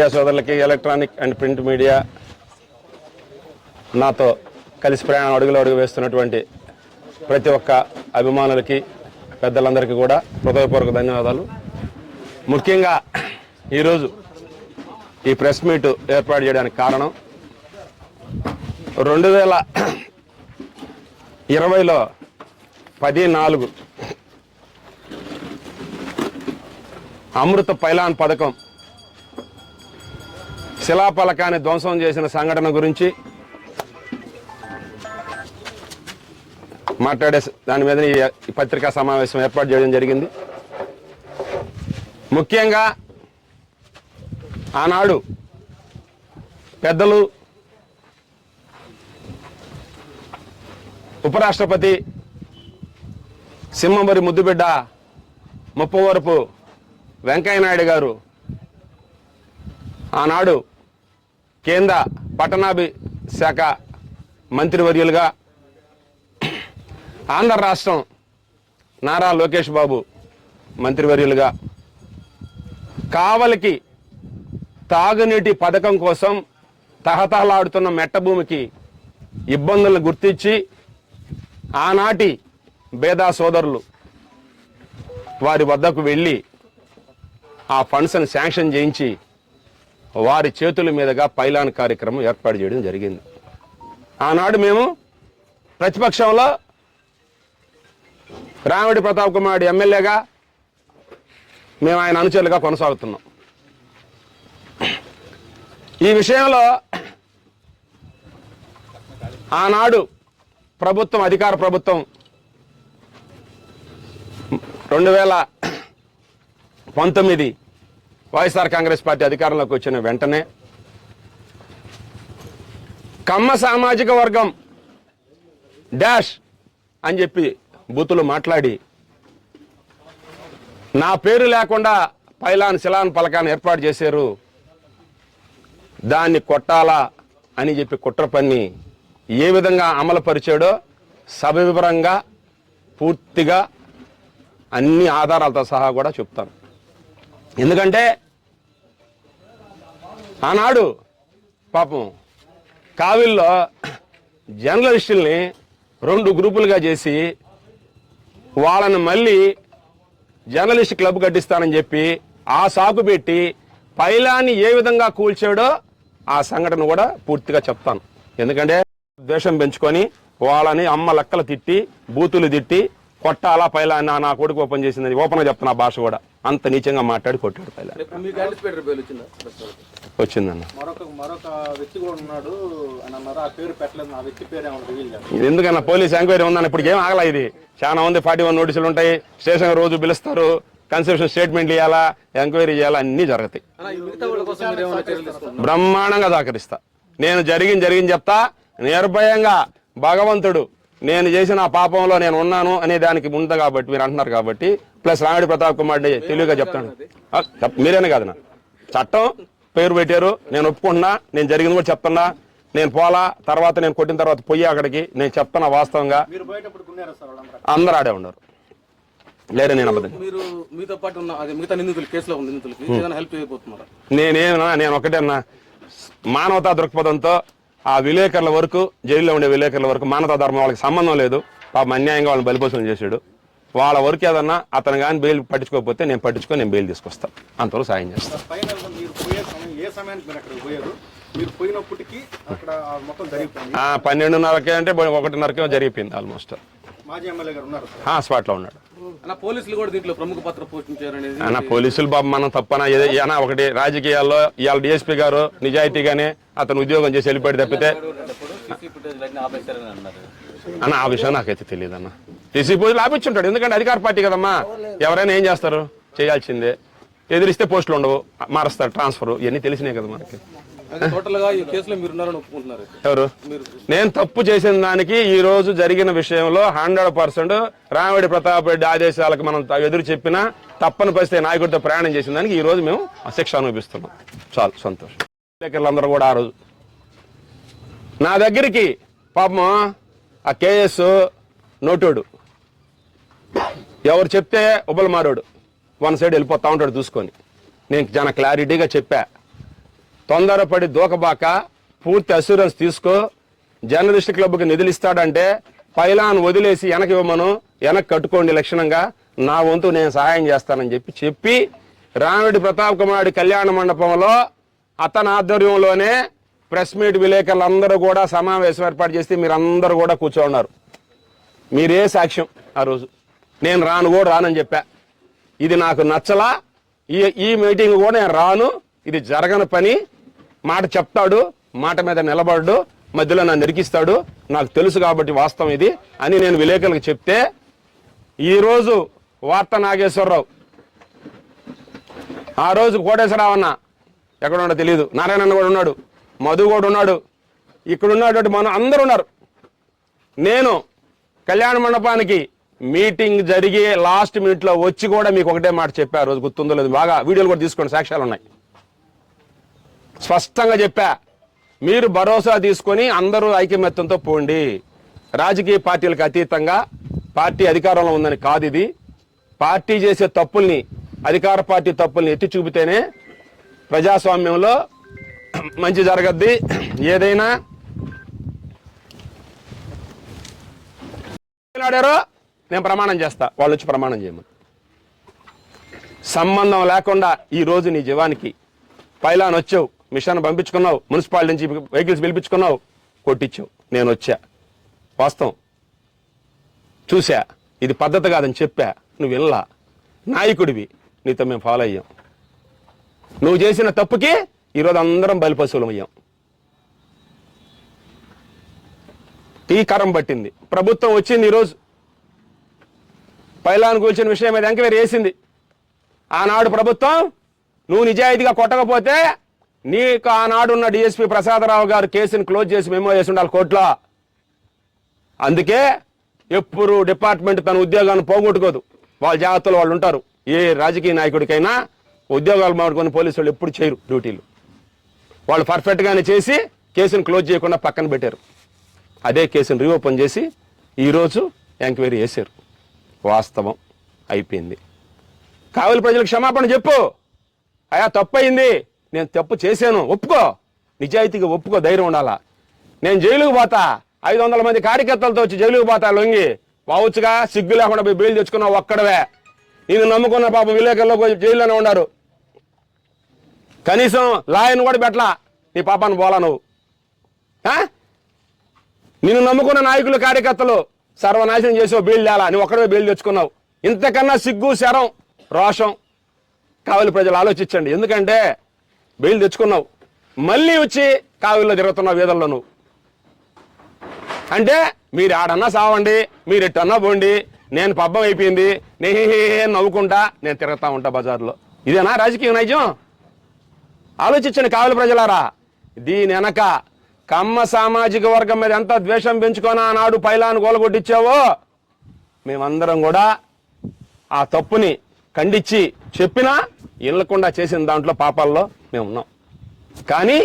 Media సోదరులకి electronic and print media నాతో కలిసి ప్రయాణం అడుగులు అడుగు వేస్తున్నటువంటి ప్రతి ఒక్క అభిమానులకి పెద్దలందరికీ కూడా హృదయపూర్వక ధన్యవాదాలు. ముఖ్యంగా ఈరోజు ఈ ప్రెస్ మీట్ ఏర్పాటు చేయడానికి కారణం రెండు వేల ఇరవైలో పది నాలుగు అమృత పైలాన్ పథకం శిలాపలకాన్ని ధ్వంసం చేసిన సంఘటన గురించి మాట్లాడే దాని మీద ఈ పత్రికా సమావేశం ఏర్పాటు చేయడం జరిగింది. ముఖ్యంగా ఆనాడు పెద్దలు ఉపరాష్ట్రపతి సింహంబరి ముద్దుబిడ్డ ముప్పవరపు వెంకయ్యనాయుడు గారు ఆనాడు కేంద్ర పట్టణాభి శాఖ మంత్రివర్యులుగా ఆంధ్ర రాష్ట్రం నారా లోకేష్ బాబు మంత్రివర్యులుగా కావలికి తాగునీటి పథకం కోసం తహతహలాడుతున్న మెట్ట భూమికి ఇబ్బందులను గుర్తించి ఆనాటి బేదా సోదరులు వారి వద్దకు వెళ్ళి ఆ ఫండ్స్ని శాంక్షన్ చేయించి వారి చేతుల మీదుగా పైలాన్ కార్యక్రమం ఏర్పాటు చేయడం జరిగింది. ఆనాడు మేము ప్రతిపక్షంలో రామిడి ప్రతాప్ కుమార్ ఎమ్మెల్యేగా మేము ఆయన అనుచరులుగా కొనసాగుతున్నాం. ఈ విషయంలో ఆనాడు ప్రభుత్వం అధికార ప్రభుత్వం రెండు వేల పంతొమ్మిది వైఎస్ఆర్ కాంగ్రెస్ పార్టీ అధికారంలోకి వచ్చిన వెంటనే కమ్మ సామాజిక వర్గం డాష్ అని చెప్పి బూతులు మాట్లాడి నా పేరు లేకుండా పైలాన్ శిలాన్ పలకాన్ని ఏర్పాటు చేశారు. దాన్ని కొట్టాలా అని చెప్పి కుట్ర పని ఏ విధంగా అమలు పరిచాడో సవివరంగా పూర్తిగా అన్ని ఆధారాలతో సహా కూడా చెప్తాను. ఎందుకంటే ఆనాడు పాపం కావిల్లో జర్నలిస్టుల్ని రెండు గ్రూపులుగా చేసి వాళ్ళని మళ్ళీ జర్నలిస్ట్ క్లబ్ కట్టిస్తానని చెప్పి ఆ సాకు పెట్టి పైలాన్ని ఏ విధంగా కూల్చాడో ఆ సంఘటన కూడా పూర్తిగా చెప్తాను. ఎందుకంటే ద్వేషం పెంచుకొని వాళ్ళని అమ్మ లెక్కలు తిట్టి బూతులు తిట్టి కొట్టాలా పైలాన్ని? నా కొడుకు ఓపెన్ చేసిందని ఓపెన్గా చెప్తున్నా భాష కూడా. అంత నీచంగా మాట్లాడి కొట్టాడు వచ్చిందన్న. ఎందుకన్నా పోలీస్ ఎంక్వైరీ ఉందని ఇప్పుడు ఏం ఆగలా ఇది? చాలా ఉంది ఫార్టీ వన్ నోటీసులు ఉంటాయి స్టేషన్ రోజు పిలుస్తారు కన్సెప్షన్ స్టేట్మెంట్లు ఇవ్వాలా ఎంక్వైరీ చేయాలా అన్నీ జరుగుతాయి. బ్రహ్మాండంగా సహకరిస్తా నేను జరిగింది జరిగింది చెప్తా నిర్భయంగా భగవంతుడు నేను చేసిన ఆ పాపంలో నేను ఉన్నాను అనే దానికి ఉంది కాబట్టి మీరు అంటున్నారు కాబట్టి ప్లస్ రామిడి ప్రతాప్ కుమార్ తెలివిగా చెప్తాను. మీరేనే కాదు నా? చట్టం పేరు పెట్టారు నేను ఒప్పుకుంటున్నా నేను జరిగింది కూడా చెప్తున్నా నేను పోలా తర్వాత నేను కొట్టిన తర్వాత పోయి అక్కడికి నేను చెప్తున్నా వాస్తవంగా. అందరూ ఆడే ఉన్నారు. లేరే నేను అబద్ధం. మీరు మీతో పాటు ఉన్న అది మిగతా నిందితులు కేసులో ఉన్న నిందితులకి ఏదైనా హెల్ప్ చేయబోతున్నారా? నేనేనా నేను ఒకటేనా మానవతా దృక్పథంతో ఆ విలేకరుల వరకు జైల్లో ఉండే విలేకరుల వరకు మానవతా ధర్మం వాళ్ళకి సంబంధం లేదు. పాపం అన్యాయంగా వాళ్ళని బలిపోసనం చేశాడు. వాళ్ళ వరకు ఏదన్నా అతను కానీ బెయిల్ పట్టించుకోకపోతే నేను పట్టించుకొని నేను బెయిల్ తీసుకొస్తాను అంతవరకు సాయం చేస్తాను ఫైనల్ మీరు పోయే సమయం ఏ సమయానికి మీరు అక్కడ పోయారు? మీరు పోయినప్పటికీ అక్కడ ఆ మొత్తం జరిగిపోయింది. ఆ, పన్నెండున్నరకే అంటే ఒకటిన్నరకే జరిగిపోయింది ఆల్మోస్ట్ మాజీ ఎమ్మెల్యే గారు ఉన్నారు సార్. ఆ స్పాట్లో ఉన్నాడు. అన్న పోలీసులు కూడా దీంట్లో ప్రముఖ పాత్ర అన్న పోలీసులు బాబు మనం తప్పన? ఏదో ఏనా ఒకటి రాజకీయాల్లో ఇవాళ డిఎస్పీ గారు నిజాయితీగానే అతను ఉద్యోగం చేసి వెళ్ళిపోయి తప్పితే అన్న ఆ విషయం నాకైతే తెలియదు అన్న టీసీ పోజులు ఆపించుంటాడు ఎందుకంటే అధికార పార్టీ కదమ్మా. ఎవరైనా ఏం చేస్తారు? చేయాల్సిందే. ఎదిరిస్తే పోస్టులు ఉండవు. మారుస్తారు. ట్రాన్స్ఫర్. ఇవన్నీ తెలిసినాయి కదా మనకి. ఎవరు? నేను తప్పు చేసిన దానికి ఈ రోజు జరిగిన విషయంలో హండ్రెడ్ పర్సెంట్ రామిడి ప్రతాప్ రెడ్డి ఆదేశాలకు మనం ఎదురు చెప్పినా తప్పని పరిస్థితి నాయకుడితో ప్రయాణం చేసిన దానికి ఈ రోజు మేము శిక్ష అనుభవిస్తున్నాం. చాలు. సంతోషం. విలేకరులందరూ కూడా ఆ రోజు. నా దగ్గరికి పాపం ఆ కేఎస్ నోటోడు. ఎవరు చెప్తే ఉబలమారోడు వన్ సైడ్ వెళ్ళిపోతా ఉంటాడు చూసుకొని. నేను చాలా క్లారిటీగా చెప్పా. తొందరపడి దూకబాక పూర్తి అసూరెన్స్ తీసుకో. జర్నలిస్ట్ క్లబ్కి నిధులు ఇస్తాడంటే పైలాన్ వదిలేసి వెనక ఇవ్వమను. వెనక్కి కట్టుకోండి లక్షణంగా. నా వంతు నేను సహాయం చేస్తానని చెప్పి చెప్పి రామిడి ప్రతాప్ కుమారుడి కళ్యాణ మండపంలో అతని ఆధ్వర్యంలోనే ప్రెస్ మీట్ విలేకరులందరూ కూడా సమావేశం ఏర్పాటు చేస్తే మీరందరూ కూడా కూర్చోన్నారు మీరే సాక్ష్యం ఆ రోజు. నేను రాను కూడా రానని చెప్పా. ఇది నాకు నచ్చలా. ఈ ఈ మీటింగ్ కూడా నేను రాను. ఇది జరగని పని. మాట చెప్తాడు. మాట మీద నిలబడ్డు. మధ్యలో నన్ను నిరికిస్తాడు. నాకు తెలుసు కాబట్టి వాస్తవం ఇది అని నేను విలేకరులకు చెప్తే ఈరోజు వార్త నాగేశ్వరరావు. ఆ రోజు కోటేశ్వరరావు అన్న ఎక్కడ ఉన్నాడో తెలియదు నారాయణ కూడా ఉన్నాడు. మధు కూడా ఉన్నాడు. ఇక్కడ ఉన్నటువంటి మనం అందరూ ఉన్నారు. నేను కళ్యాణ మండపానికి మీటింగ్ జరిగే లాస్ట్ మినిట్లో వచ్చి కూడా మీకు ఒకటే మాట చెప్పా రోజు గుర్తుందో లేదు బాగా వీడియోలు కూడా తీసుకోండి సాక్ష్యాలు ఉన్నాయి. స్పష్టంగా చెప్పా మీరు భరోసా తీసుకొని అందరూ ఐకమత్యంతో పోండి. రాజకీయ పార్టీలకు అతీతంగా పార్టీ అధికారంలో ఉందని కాదు ఇది. పార్టీ చేసే తప్పుల్ని అధికార పార్టీ తప్పుల్ని ఎత్తి చూపితేనే ప్రజాస్వామ్యంలో మంచి జరగద్ది. ఏదైనా. ఆడారో నేను ప్రమాణం చేస్తా. వాళ్ళు వచ్చి ప్రమాణం చేయమని. సంబంధం లేకుండా ఈ రోజు నీ జీవానికి పైలాన్ వచ్చావు మిషన్ పంపించుకున్నావు మున్సిపాలిటీ నుంచి వెహికల్స్ పిలిపించుకున్నావు కొట్టించావు. నేను వచ్చా. వాస్తవం. చూసా ఇది పద్ధతి కాదని చెప్పా. నువ్వు వెళ్ళా నాయకుడివి. నీతో మేము ఫాలో అయ్యాం. నువ్వు చేసిన తప్పుకి ఈరోజు అందరం బలిపశువులం అయ్యాం ఈ కరం పట్టింది. ప్రభుత్వం వచ్చింది ఈరోజు పైలాన్ కూల్చిన విషయం మీద ఎంక్వైరీ వేసింది. ఆనాడు ప్రభుత్వం నువ్వు నిజాయితీగా కొట్టకపోతే నీకు ఆనాడు ఉన్న డిఎస్పీ ప్రసాదరావు గారు కేసుని క్లోజ్ చేసి మెమో చేసి ఉండాలి కోర్టులో. అందుకే ఎప్పుడు డిపార్ట్మెంట్ తన ఉద్యోగాన్ని పోగొట్టుకోదు. వాళ్ళ జాగ్రత్తలు వాళ్ళు ఉంటారు. ఏ రాజకీయ నాయకుడికైనా ఉద్యోగాలు మాడుకొని పోలీసు వాళ్ళు ఎప్పుడు చేయరు డ్యూటీలు. వాళ్ళు పర్ఫెక్ట్గానే చేసి కేసును క్లోజ్ చేయకుండా పక్కన పెట్టారు. అదే కేసును రీఓపెన్ చేసి ఈరోజు ఎంక్వైరీ చేశారు. వాస్తవం అయిపోయింది. కావలి ప్రజలకు క్షమాపణ చెప్పు. అయా తప్పయింది. నేను తప్పు చేశాను. ఒప్పుకో. నిజాయితీగా ఒప్పుకో. ధైర్యం ఉండాలా? నేను జైలుకు పోతా. ఐదు వందల మంది కార్యకర్తలతో వచ్చి జైలుకు పోతా లొంగి. బావచ్చుగా సిగ్గు లేకుండా పోయి బెయిల్ తెచ్చుకున్నావు ఒక్కడవే. నేను నమ్ముకున్న పాపం విలేకరులో పోయి జైల్లోనే ఉన్నారు కనీసం లాయన్ కూడా పెట్టలా. నీ పాపాన్ని పోలా నువ్వు. నిన్ను నమ్ముకున్న నాయకులు కార్యకర్తలు సర్వనాశనం చేసావు బెయిల్ తేలా నువ్వు ఒక్కడే బీళ్ళు తెచ్చుకున్నావు. ఇంతకన్నా సిగ్గు శరం రోషం. కావలి ప్రజలు ఆలోచించండి. ఎందుకంటే బెయిల్ తెచ్చుకున్నావు. మళ్ళీ వచ్చి కావిల్లో తిరుగుతున్నావు వీధుల్లో నువ్వు అంటే మీరు ఆడన్నా సావండి మీరు ఎట్టన్నా పోండి నేను పబ్బం అయిపోయింది నేను నవ్వుకుంటా నేను తిరుగుతా ఉంటా బజార్లో. ఇదేనా రాజకీయ నైజం? ఆలోచించండి కావలి ప్రజలారా. దీని వెనక కమ్మ సామాజిక వర్గం మీద ఎంత ద్వేషం పెంచుకొని ఆనాడు పైలాను గోలగొట్టించావో మేమందరం కూడా ఆ తప్పుని ఖండించి చెప్పినా ఇళ్ళకుండా చేసిన దాంట్లో పాపాల్లో మేము ఉన్నాం కానీ